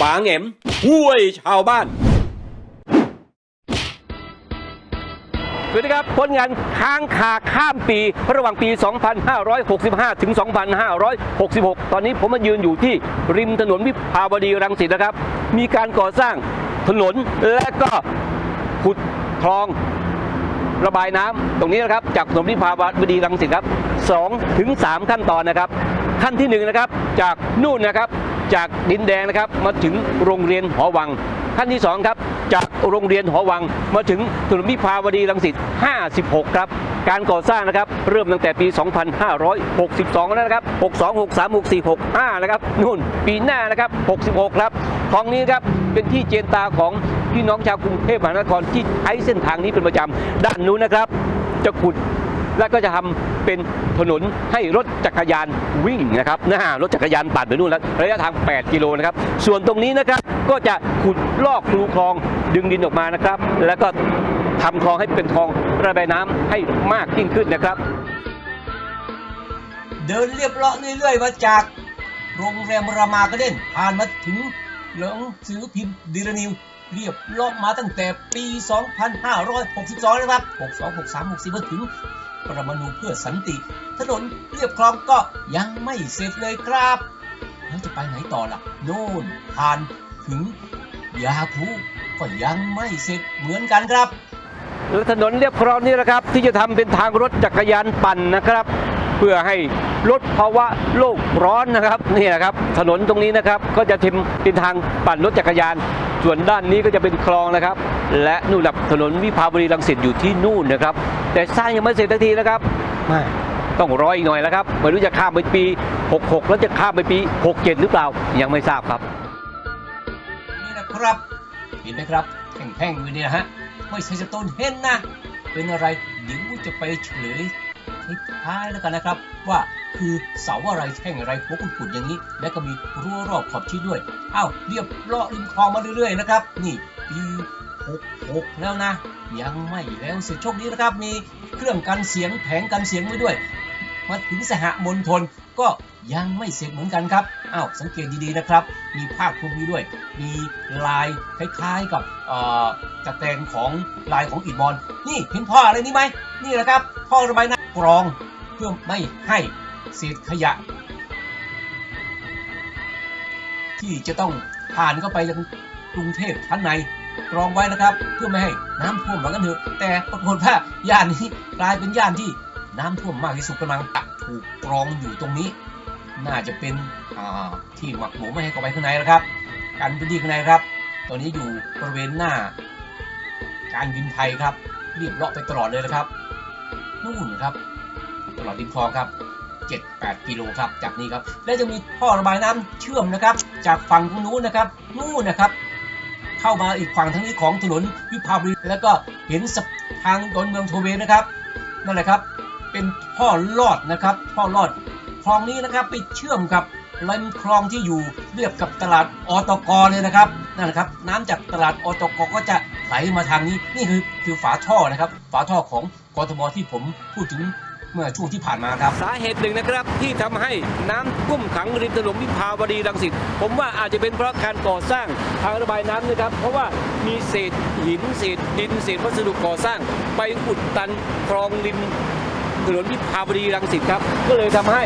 ป๋าเหง็มห้วยชาวบ้านสวัสดีครับผลงานค้างคาข้ามปี ระหว่างปี 2565 ถึง 2566 ตอนนี้ผมมายืนอยู่ที่ริมถนนวิภาวดีรังสิตนะครับ มีการก่อสร้างถนนและก็ขุดคลองระบายน้ำตรงนี้นะครับ จากถนนวิภาวดีรังสิตครับ2ถึง3ขั้นตอนนะครับ ขั้นที่1นะครับจากนู่นนะครับ จากดินแดงนะครับมาถึงโรงเรียนหอวัง ขั้นที่ 2 ครับ จากโรงเรียนหอวังมาถึงถนนวิภาวดีรังสิต 56 ครับ การก่อสร้างนะครับเริ่มตั้งแต่ปี 2562 แล้วนะครับ 62 63 64 65 นะครับนู่นปีหน้านะครับ 66 ครับคลองนี้ครับเป็นที่เจนตาของพี่น้องชาวกรุงเทพมหานครที่ใช้เส้นทางนี้เป็นประจำด้านนู้นนะครับ จะขุด และก็จะทำเป็นถนนให้รถจักรยานวิ่งนะครับนะฮะรถจักรยานปั่นไปนู่นแล้วระยะทาง 8 กิโลนะครับส่วนตรงนี้นะครับก็จะขุดลอกรูคลองดึงดินออกมานะครับ แล้วก็ทำคลองให้เป็นคลองระบายน้ำให้มากยิ่งขึ้นนะครับ เดินเรียบเลาะเรื่อยๆมาจาก โรงแรมรามาการ์เด้นผ่านมาถึงหนังสือพิมพ์ดีลนิว เรียบเลาะมาตั้งแต่ปี 2562 นะครับ 62 63 64มาถึงปรมาณูเพื่อสันติ ถนนเรียบคลองก็ยังไม่เสร็จเลยครับ แล้วจะไปไหนต่อล่ะ โน่นผ่านถึงยาคูก็ยังไม่เสร็จเหมือนกันครับและถนนเรียบคลองนี่นะครับ ที่จะทำเป็นทางรถจักรยานปั่นนะครับ เพื่อให้ลดภาวะโลกร้อนนะครับนี่นะครับ ถนนตรงนี้นะครับก็จะทำเป็นทางปั่นรถจักรยาน ส่วนด้านนี้ก็จะเป็นคลองนะครับ และนู่นแหละถนนวิภาวดีรังสิตอยู่ที่นู่นนะครับ แต่สร้างยังไม่เสร็จทันทีนะครับแม่ต้องรออีกหน่อยแล้วครับไม่รู้จะข้ามไปปี 66 แล้วจะข้ามไปปี 67 หรือเปล่ายังไม่ทราบครับ นี่นะครับเห็นไหมครับแท่งๆอยู่เนี่ยฮะไม่ใช่สโตนเฮนนะ เป็นอะไรเดี๋ยวจะไปเฉลย ท้ายแล้วกันนะครับ ว่าคือเสาอะไรแท่งอะไรหัวกุดอย่างนี้ และก็มีรั้วรอบขอบชิดด้วยอ้าวเรียบเลาะริมคลองมาเรื่อยๆนะครับ นี่ปี66แล้วนะ ยังไม่แล้วสร็จโชคดีนะครับ มีเครื่องกันเสียงแผงกันเสียงไว้ด้วย มาถึงสหมณฑลก็ยังไม่เสร็จเหมือนกันครับ อ้าวสังเกตดีๆนะครับ มีภาพคลุมนี้ด้วย มีลายคล้ายๆกับอ่อจักรแตงของลายของอิฐมอน นี่เห็นท่ออะไรนี่ไหม นี่แหละครับท่อระบายน้ำ กรองเพื่อไม่ให้เศษขยะ ที่จะต้องผ่านเข้าไปยังกรุงเทพชั้นในกรองไว้นะครับ เพื่อไม่ให้น้ำท่วมเหมือนกันเถอะแต่ปรากฏว่าย่านนี้กลายเป็นย่านที่น้ำท่วมมากที่สุดกำลังถูกกรองอยู่ตรงนี้ น่าจะเป็นที่หมักหมูไม่ให้เข้าไปข้างในนะครับกันพื้นที่ข้างในครับ ตอนนี้อยู่บริเวณหน้า การบินไทยครับเรียบเลาะไปตลอดเลยนะครับ นู่นครับตลอดริมคลองครับ 7-8 กิโลครับ จากนี้ครับ และจะมีท่อระบายน้ำเชื่อมนะครับ จากฝั่งตรงนู้นนะครับ นู่นนะครับ เข้ามาอีกฝั่งทางนี้ของถนนวิภาวดีแล้วก็เห็นสะทางดอนเมืองโทเวนะครับ นั่นแหละครับ เป็นท่อลอดนะครับท่อลอดคลองนี้นะครับไปเชื่อมกับลำคลองที่อยู่เรียบกับตลาดอตกเลยนะครับนั่นแหละครับ น้ำจากตลาดอตกก็จะไหลมาทางนี้นี่คือคือฝาท่อนะครับ ฝาท่อของ กทมที่ผมพูดถึงเมื่อช่วงที่ผ่านมาครับ สาเหตุหนึ่งนะครับที่ทำให้น้ำท่วมขังริมถนนวิภาวดีรังสิตผมว่าอาจจะเป็นเพราะการก่อสร้างทางระบายน้ำนะครับ เพราะว่ามีเศษหินเศษดินเศษวัสดุก่อสร้าง ไปอุดตันคลองริมถนนวิภาวดีรังสิตครับ ก็เลยทำให้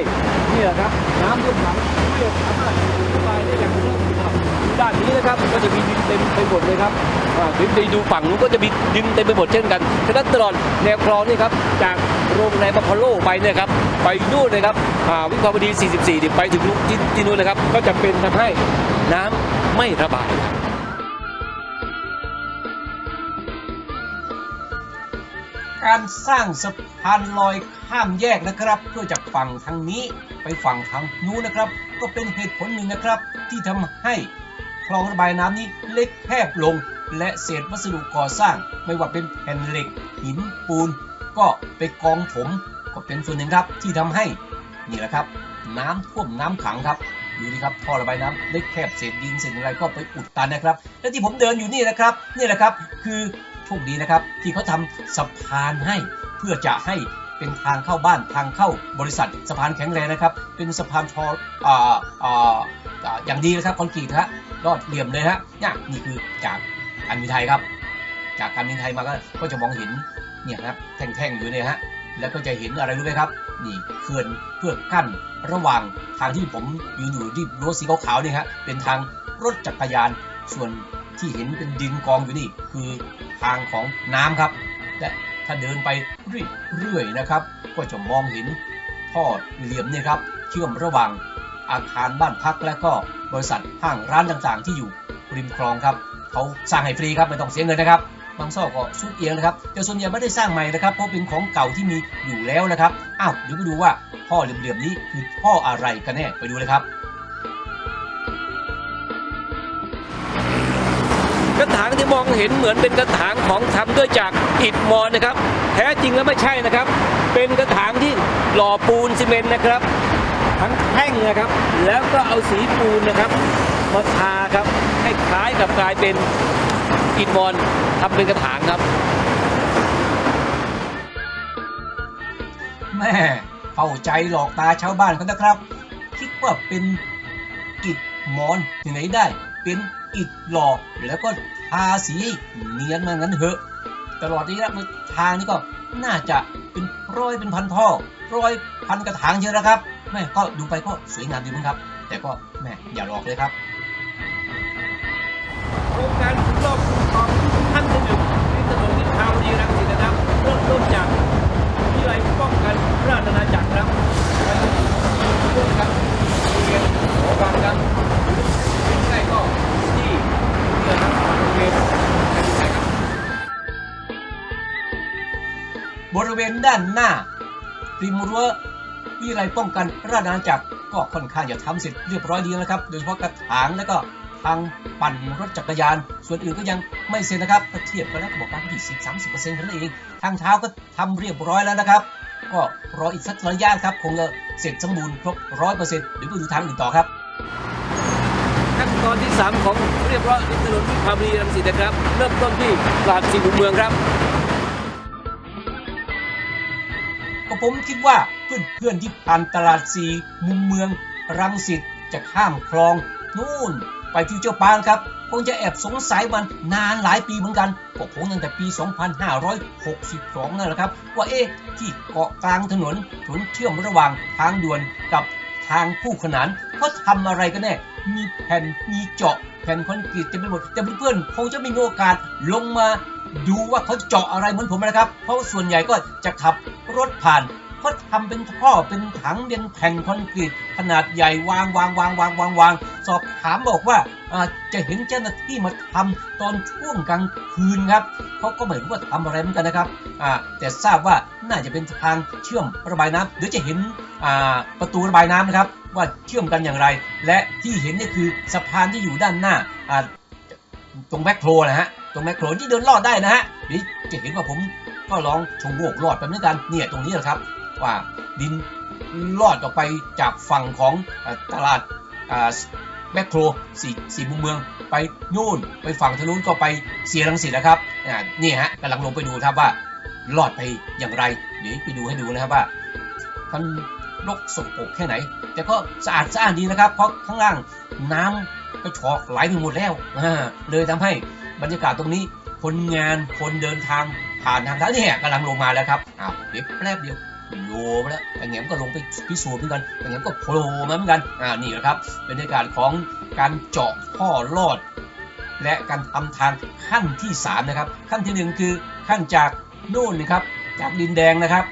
นี่แหละครับ น้ำท่วมขังไม่สามารถ หมดเลยครับอ่าไปดูฝั่งนู้นก็จะมีดินเต็มไปหมดเช่นกันฉะนั้นตลอดแนวคลองนี่ครับจากโรงแรมบัฟฟาโลไปเนี่ยครับไปนู่นเลยครับวิภาวดี 44เนี่ยไปถึงที่ที่นู่นนะครับก็จะเป็นทำให้น้ำไม่ระบายการสร้างสะพานลอยข้ามแยกนะครับ เพื่อจากฝั่งทางนี้ไปฝั่งทางนู้นนะครับ ก็เป็นเหตุผลหนึ่งนะครับ ที่ทำให้ คลองระบายน้ำนี้เล็กแคบลง และเศษวัสดุก่อสร้าง ไม่ว่าเป็นแผ่นเหล็ก หินปูน ก็ไปกองถมก็เป็นส่วนหนึ่งครับที่ทำให้นี่แหละครับ น้ำท่วมน้ำขังครับดูดิครับท่อระบายน้ำเล็กแคบเศษดินเศษอะไรก็ไปอุดตันนะครับ และที่ผมเดินอยู่นี่นะครับนี่แหละครับคือโชคดีนะครับ ที่เขาทำสะพานให้เพื่อจะให้เป็นทางเข้าบ้านทางเข้าบริษัทสะพานแข็งแรงนะครับ เป็นสะพานทอออ่าอ่าอย่างดีนะครับคอนกรีตฮะ ลอดเหลี่ยมเลยฮะเนี่ยนี่คือจากการบินไทยครับ จากการบินไทยมาก็ก็จะมองเห็นเนี่ยครับแท่งๆอยู่เนี่ยฮะแล้วก็จะเห็นอะไรรู้ไหมครับ นี่เขื่อนเพื่อกั้นระหว่างทางที่ผมยืนอยู่ที่รั้วสีขาวๆเนี่ยฮะเป็นทางรถจักรยาน ส่วนที่เห็นเป็นดินกองอยู่นี่คือทางของน้ำครับ และถ้าเดินไปเรื่อยๆนะครับ ก็จะมองเห็นท่อเหลี่ยมเนี่ยครับ เชื่อมระหว่าง อาคารบ้านพักและก็บริษัทห้างร้านต่างๆ ที่อยู่ริมคลองครับเขาสร้างให้ฟรีครับไม่ต้องเสียเงินนะครับบางซอกก็สุดเอียงนะครับแต่ส่วนใหญ่ไม่ได้สร้างใหม่นะครับเพราะเป็นของเก่าที่มีอยู่แล้วนะครับอ้าวเดี๋ยวไปดูว่าท่อเหลี่ยมๆนี้คือท่ออะไรกันแน่ไปดูเลยครับกระถางที่มองเห็นเหมือนเป็นกระถางของทำด้วยจากอิฐมอนนะครับ แท้จริงแล้วไม่ใช่นะครับ เป็นกระถางที่หล่อปูนซีเมนต์นะครับ ทั้งแท่งนะครับ แล้วก็เอาสีปูนนะครับมาทาครับให้คล้ายกับกลายเป็นอิฐมอนทำเป็นกระถางครับแม่เข้าใจหลอกตาชาวบ้านเขานะครับ คิดว่าเป็นอิฐมอนที่ไหนได้ เป็นอิฐหล่อแล้วก็ทาสีเนียนมางั้นเถอะ ตลอดนี้นะทางนี้ก็น่าจะเป็นร้อยเป็นพันท่อร้อยพันกระถางเยอะนะครับ แม่ก็ดูไปก็สวยงามดีมั้งครับ แต่ก็แม่อย่าหลอกเลยครับโครงการขุดลอกคูคลองขั้นที่หนึ่งที่ถนนวิภาวดีรังสิตนะครับเริ่มต้นจากวิทยาลัยป้องกันราชอาณาจักรครับไปจนถึงร่วมครับโรงเรียนหอวังครับใกล้ก็ที่เนี่ยครับโรงเรียนใกล้ครับบริเวณด้านหน้าริมรั้ว วิทยาลัยป้องกันราชอาณาจักรก็ค่อนข้างจะทำเสร็จเรียบร้อยดีแล้วนะครับ โดยเฉพาะกระถางแล้วก็ทางปั่นรถจักรยาน ส่วนอื่นก็ยังไม่เสร็จนะครับถ้าเทียบกันแล้วก็บอกว่า20 30เปอร์เซ็นต์เท่านั้นเอง ทางเท้าก็ทำเรียบร้อยแล้วนะครับ ก็รออีกสักระยะครับ คงจะเสร็จสมบูรณ์ครบร้อยเปอร์เซ็นต์เดี๋ยวไปดูทางอื่นต่อครับขั้นตอนที่ 3 ของเรียบร้อยริมถนนวิภาวดีรังสิตนะครับ เริ่มต้นที่ตลาดสี่มุมเมืองครับก็ผมคิดว่า เพื่อนๆที่ผ่านตลาดสีมุมเมืองรังสิตจะข้ามคลอง นู่น ไปฟิวเจอร์พาร์คครับคงจะแอบสงสัยมันนานหลายปีเหมือนกันก็คงตั้งแต่ปี 2562 นั่นแหละครับ ว่าเอ๊ะที่เกาะกลางถนนถนนเชื่อมระหว่างทางด่วนกับทางคู่ขนานเขาทำอะไรกันแน่ มีแผ่นมีเจาะแผ่นคอนกรีตเต็มไปหมดแต่เพื่อนๆคงจะไม่มีโอกาสลงมาดูว่าเขาเจาะอะไรเหมือนผมนะครับ เพราะส่วนใหญ่ก็จะขับรถผ่าน เขาทำเป็นท่อเป็นถังเป็นแผ่นคอนกรีตขนาดใหญ่วางวางวางวางวางวางสอบถามบอกว่าจะเห็นเจ้าหน้าที่มาทำตอนช่วงกลางคืนครับเขาก็ไม่รู้ว่าทำอะไรเหมือนกันนะครับแต่ทราบว่าน่าจะเป็นทางเชื่อมระบายน้ำเดี๋ยวจะเห็นประตูระบายน้ำนะครับ ว่าเชื่อมกันอย่างไร และที่เห็นนี่คือสะพานที่อยู่ด้านหน้าตรงแมคโครนะฮะตรงแมคโครที่เดินลอดได้นะฮะเดี๋ยวจะเห็นว่าผมก็ลองชงโงกลอดไปเหมือนกันเนี่ยตรงนี้แหละครับ ว่าดินลอดออกไปจากฝั่งของตลาดแมคโครสีสีมุมเมืองไปนู่นไปฝั่งทางนู้นก็ไปเสียรังสิตนะครับนี่ฮะกำลังลงไปดูครับว่าลอดไปอย่างไร เดี๋ยวไปดูให้ดูนะครับว่ามันรกสกปรกแค่ไหน แต่ก็สะอาดสะอาดดีนะครับ เพราะข้างล่างน้ำก็ชอกไหลไปหมดแล้วเลยทำให้บรรยากาศตรงนี้คนงานคนเดินทางผ่านทางเท้าเนี่ยกำลังลงมาแล้วครับอ้าวเดี๋ยวแป๊บเดียว โลมาแล้วแต่แง้มก็ลงไปพิสูจน์เหมือนกันแต่แง้มก็โผล่มาเหมือนกันอ่านี่แหละครับเป็นบรรยากาศของการเจาะท่อลอด และการทำทางขั้นที่สามนะครับ ขั้นที่หนึ่งคือขั้นจากนู่นนะครับจากดินแดงนะครับ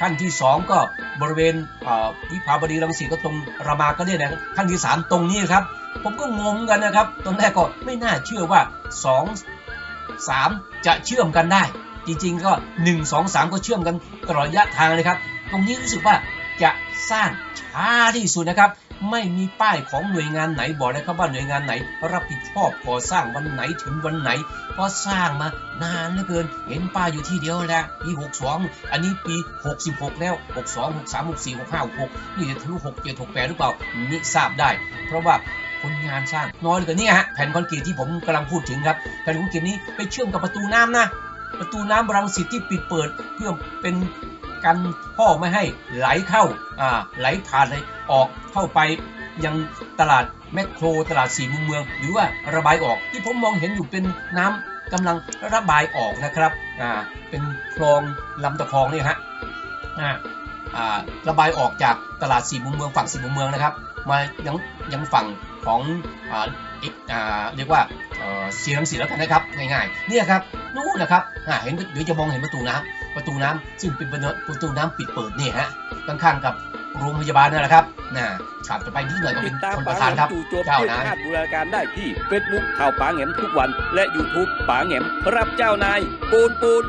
ขั้นที่ 2 ก็บริเวณอ่อวิภาวดีรังสิตก็ตรงรามาก็เนี่ยนะขั้นที่ 3 ตรงนี้ครับ ผมก็งงกันนะครับตอนแรกก็ไม่น่าเชื่อว่า 2 3 จะเชื่อมกันได้ จริงๆก็ 1 2 3 ก็เชื่อมกันตลอดระยะทางเลยครับ ตรงนี้รู้สึกว่าจะสร้างช้าที่สุดนะครับ ไม่มีป้ายของหน่วยงานไหนบอกเลยครับว่าหน่วยงานไหน รับผิดชอบก่อสร้างวันไหนถึงวันไหน เพราะสร้างมานานเหลือเกิน เห็นป้ายอยู่ที่เดียวแหล้วปี 62 อันนี้ปี 66 แล้ว 62 63 64 65 66 นี่จะทะลุ67 68 หรือเปล่านี่ทราบได้ เพราะว่าคนงานสร้างน้อยเหลือเกินนี่ฮะแผ่นคอนกรีตที่ผมกำลังพูดถึงครับแผ่นคอนกรีตนี้ไปเชื่อมกับประตูน้ำนะ ประตูน้ำรังสิตที่ปิดเปิดเพื่อเป็นกันท่อไม่ให้ไหลเข้าอ่าไหลผ่านเลยออกเข้าไปยังตลาดแมคโครตลาดสี่มุมเมือง หรือว่าระบายออกที่ผมมองเห็นอยู่เป็นน้ำกำลังระบายออกนะครับอ่าเป็นคลองลำตะคองนี่ฮะอ่าระบายออกจากตลาดสี่มุมเมืองฝั่งสี่มุมเมืองนะครับ มายังยังฝั่ง ของอ่าอีกอ่าเรียกว่าเอ่อสีรังสีแล้วกันนะครับง่ายๆเนี่ยครับนู่นนะครับอ่าเห็นเดี๋ยวจะมองเห็นประตูน้ำประตูน้ำซึ่งเป็นประตูน้ำปิดเปิดเนี่ยฮะข้างๆกับโรงพยาบาลนั่นแหละครับน่ะขับจะไปนิดหน่อยก็ติเป็ดนตามคนปป๋าระแหธานม่ครับมจู่โจมเจ้าเพื่อนะชาติบูรณาการได้ที่ Facebook ข่าวป๋าแหม่มทุกวัน และ YouTube ป๋าแหม่มรับเจ้านายปูนปูน